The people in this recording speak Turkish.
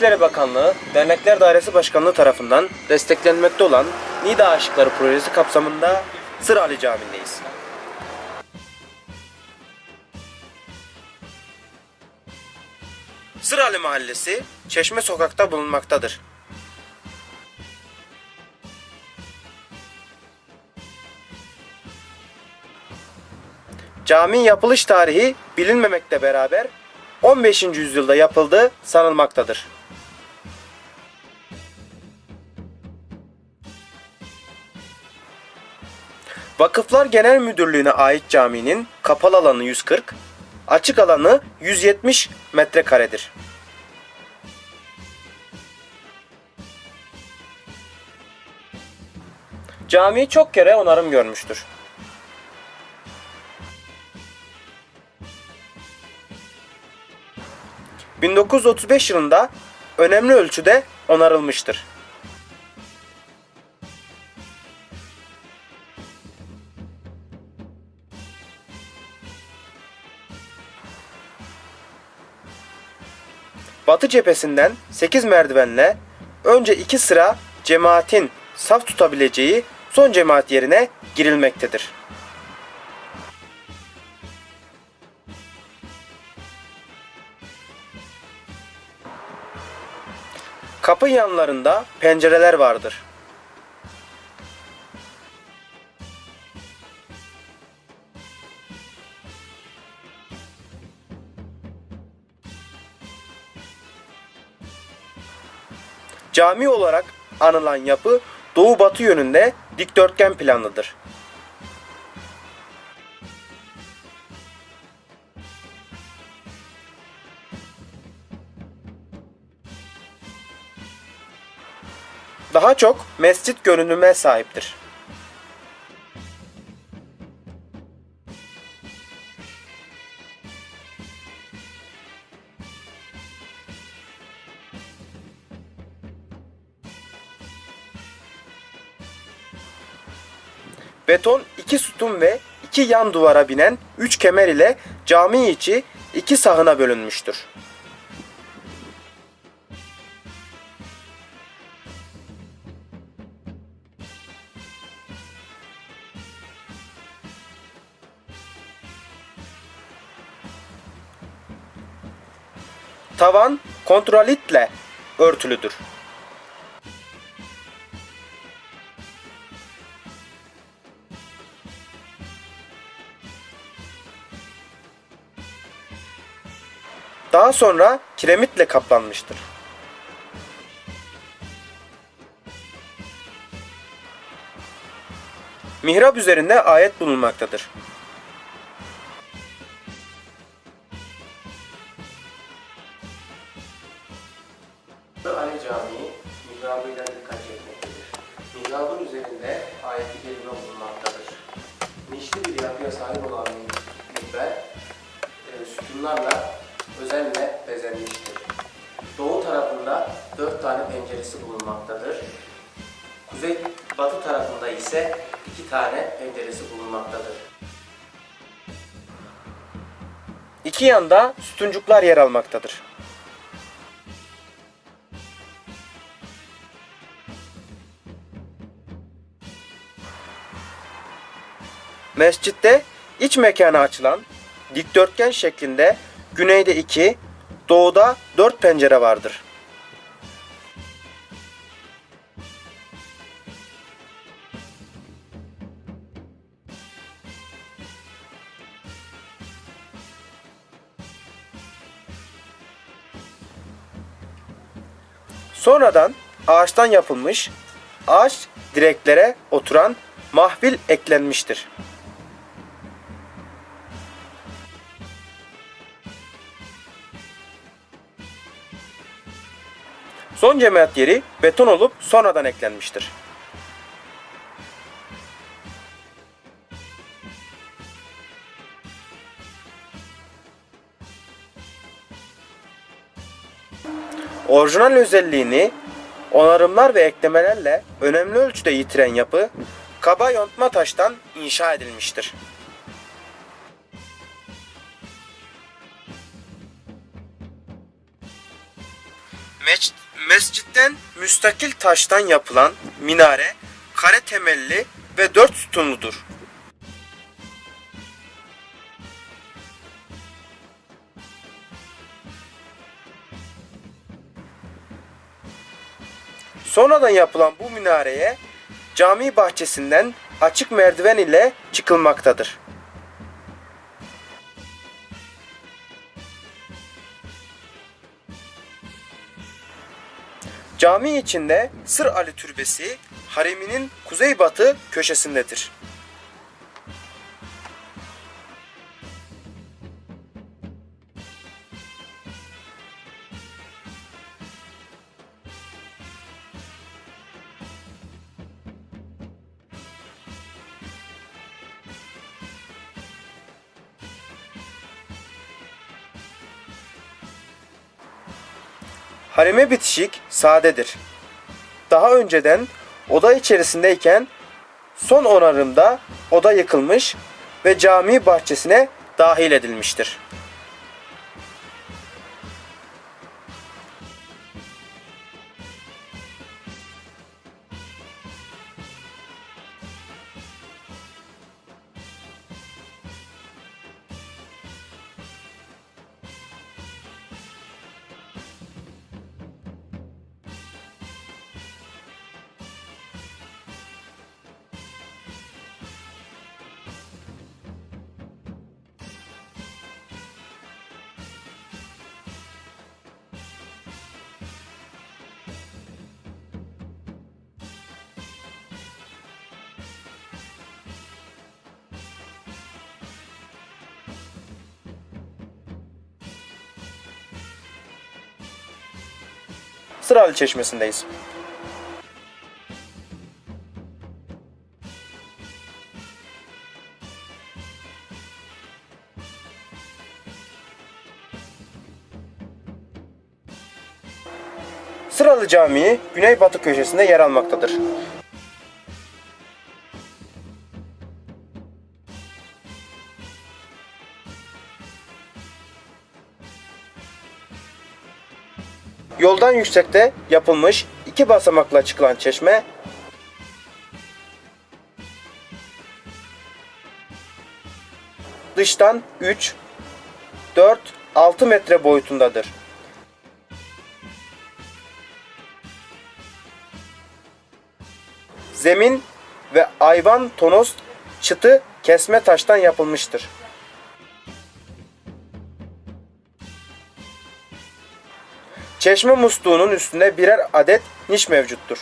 İçişleri Bakanlığı, Dernekler Dairesi Başkanlığı tarafından desteklenmekte olan Nida Aşıkları Projesi kapsamında Sıra Ali Camii'ndeyiz. Ali Mahallesi Çeşme Sokak'ta bulunmaktadır. Caminin yapılış tarihi bilinmemekle beraber 15. yüzyılda yapıldığı sanılmaktadır. Vakıflar Genel Müdürlüğü'ne ait caminin kapalı alanı 140, açık alanı 170 metrekaredir. Cami çok kere onarım görmüştür. 1935 yılında önemli ölçüde onarılmıştır. Batı cephesinden 8 merdivenle önce 2 sıra cemaatin saf tutabileceği son cemaat yerine girilmektedir. Kapı yanlarında pencereler vardır. Cami olarak anılan yapı doğu batı yönünde dikdörtgen planlıdır. Daha çok mescit görünüme sahiptir. Beton iki sütun ve iki yan duvara binen üç kemer ile cami içi iki sahına bölünmüştür. Tavan kontrolitle örtülüdür. Daha sonra kiremitle kaplanmıştır. Mihrap üzerinde ayet bulunmaktadır. Ali Camii mihrabıyla dikkat çekmektedir. Mihrabın üzerinde ayet-i kerime bulunmaktadır. Nişli bir yapıya sahip olan minber e, sütunlarla özenle bezenmiştir. Doğu tarafında dört tane penceresi bulunmaktadır. Kuzey batı tarafında ise iki tane penceresi bulunmaktadır. İki yanda sütuncuklar yer almaktadır. Mescitte iç mekana açılan dikdörtgen şeklinde güneyde iki, doğuda dört pencere vardır. Sonradan ağaçtan yapılmış, ağaç direklere oturan mahvil eklenmiştir. Son cemaat yeri beton olup sonradan eklenmiştir. Orijinal özelliğini onarımlar ve eklemelerle önemli ölçüde yitiren yapı kaba yontma taştan inşa edilmiştir. Meç- mescitten müstakil taştan yapılan minare kare temelli ve dört sütunludur. Sonradan yapılan bu minareye cami bahçesinden açık merdiven ile çıkılmaktadır. Cami içinde Sır Ali Türbesi hareminin kuzeybatı köşesindedir. Hareme bitişik sadedir. Daha önceden oda içerisindeyken son onarımda oda yıkılmış ve cami bahçesine dahil edilmiştir. Sıralı Çeşmesi'ndeyiz. Sıralı Camii güneybatı köşesinde yer almaktadır. Yoldan yüksekte yapılmış iki basamakla çıkılan çeşme dıştan 3, 4, 6 metre boyutundadır. Zemin ve ayvan tonos çıtı kesme taştan yapılmıştır. Çeşme musluğunun üstünde birer adet niş mevcuttur.